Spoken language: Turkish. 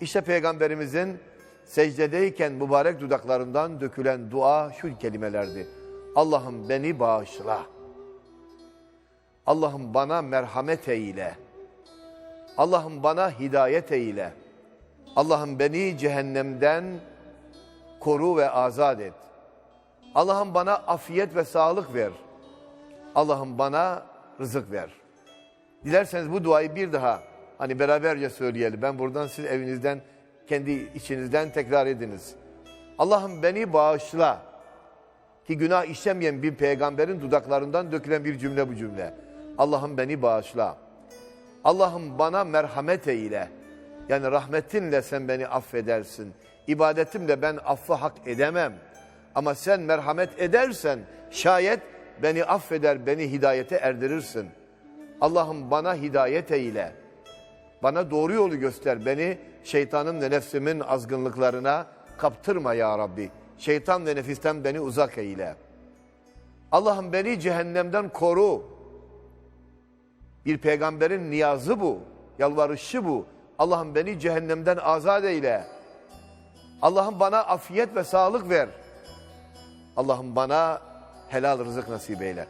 İşte Peygamberimizin secdedeyken mübarek dudaklarından dökülen dua şu kelimelerdi. Allah'ım beni bağışla. Allah'ım bana merhamet eyle. Allah'ım bana hidayet eyle. Allah'ım beni cehennemden koru ve azat et. Allah'ım bana afiyet ve sağlık ver. Allah'ım bana rızık ver. Dilerseniz bu duayı bir daha hani beraberce söyleyelim. Ben buradan siz evinizden, kendi içinizden tekrar ediniz. Allah'ım beni bağışla. Ki günah işlemeyen bir peygamberin dudaklarından dökülen bir cümle bu cümle. Allah'ım beni bağışla. Allah'ım bana merhamet eyle. Yani rahmetinle sen beni affedersin. İbadetimle ben affı hak edemem. Ama sen merhamet edersen şayet beni affeder, beni hidayete erdirirsin. Allah'ım bana hidayet eyle. Bana doğru yolu göster. Beni şeytanın ve nefsimin azgınlıklarına kaptırma ya Rabbi. Şeytan ve nefisten beni uzak eyle. Allah'ım beni cehennemden koru. Bir peygamberin niyazı bu, yalvarışı bu. Allah'ım beni cehennemden azat eyle. Allah'ım bana afiyet ve sağlık ver. Allah'ım bana helal rızık nasip eyle.